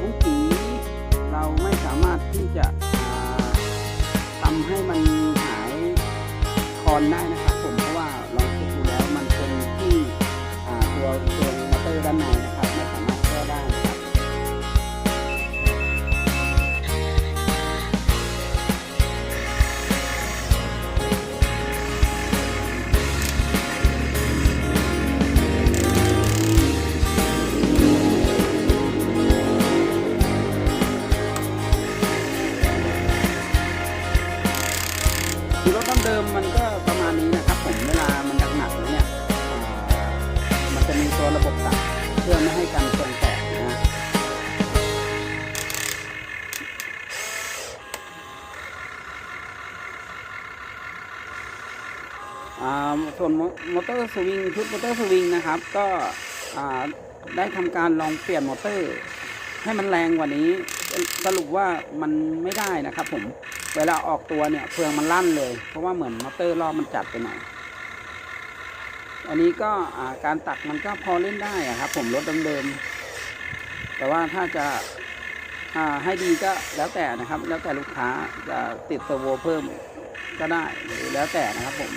บุ้งสีเราไม่สามารถที่จะทำให้มันหายคอนได้นะครับผม เดิมมันก็ประมาณนี้นะครับผมเวลามันหนักๆเนี่ยมันจะมีตัวระบบตัดเพื่อไม่ให้กันเฟืองแตกนะส่วนมอเตอร์สวิงชุดมอเตอร์สวิงนะครับ ก็ได้ทำการลองเปลี่ยนมอเตอร์ ให้มันแรงกว่านี้ สรุปว่ามันไม่ได้นะครับ ผมเวลาออกตัวเนี่ยเฟืองมันลั่นเลย เพราะว่าเหมือนมอเตอร์รอบมันจัดไปหน่อยอันนี้ก็การตักมันก็พอเล่นได้อะครับ ผมรถเดิมๆแต่ว่าถ้าจะาให้ดีก็แล้วแต่นะครับ แล้วแต่ลูกค้าจะติดเทอร์โวเพิ่มก็ได้หรือแล้วแต่นะครับผม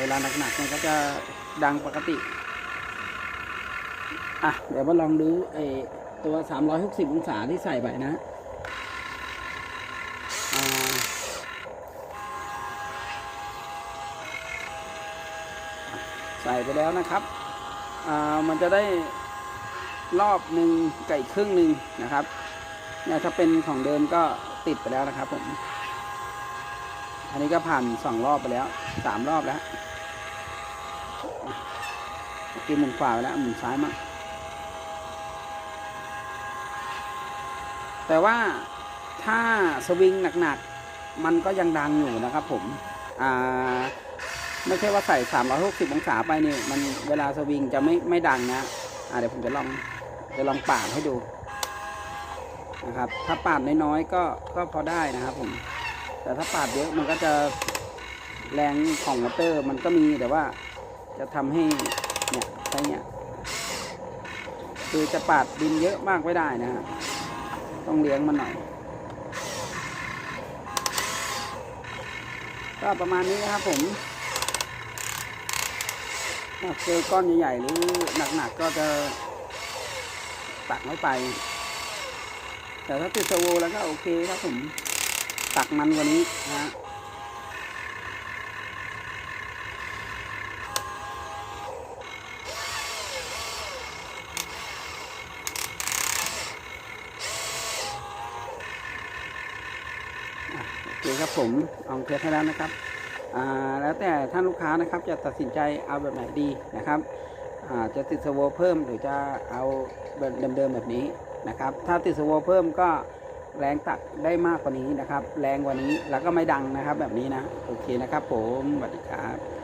เวลาหนักๆมันก็จะดังปกติ อะเดี๋ยวมาลองดูไอ้ตัว 360 องศาที่ใส่ไปนะใส่ไปแล้วนะครับอ่ามันจะได้รอบหนึ่งไก่ครึ่งหนึ่งนะครับเนี่ยถ้าเป็นของเดิมก็ติดไปแล้วนะครับผมอันนี้ก็ผ่านสองรอบไปแล้วสามรอบแล้วเมื่อกี้หมุนขวาไปแล้วหมุนซ้ายมาง แต่ว่าถ้าสวิงหนักๆ มันก็ยังดังอยู่นะครับผมอ่าไม่ใช่ว่าใส่360องศาไปนี่มันเวลาสวิงจะไม่ไม่ดังนะอ่าเดี๋ยวผมจะลองจะลองปาดให้ดูนะครับ ถ้าปาดน้อยๆก็ก็พอได้นะครับผม แต่ถ้าปาดเยอะมันก็จะแรงของมอเตอร์มันก็มีแต่ว่าจะทำให้เนี่ยใช่เนี่ยคือจะปาดดินเยอะมากไม่ได้นะฮะ ต้องเลี้ยงมันหน่อย ก็ประมาณนี้นะครับผมถ้าเจอก้อนใหญ่ๆหรือหนักๆก็จะตักไม่ไป แต่ถ้าติดสโวแล้วก็โอเคครับผมตักมันกว่านี้นะ เคครับผมเอาเทสให้แล้วนะครับอ่าแล้วแต่ท่านลูกค้านะครับจะตัดสินใจเอาแบบไหนดีนะครับอ่าจะติดสโวเพิ่มหรือจะเอาแบบเดิมๆแบบนี้นะครับถ้าติดสโวเพิ่มก็แรงตัดได้มากกว่านี้นะครับ แรงกว่านี้แล้วก็ไม่ดังนะครับแบบนี้นะ โอเคนะครับผมสวัสดีครับ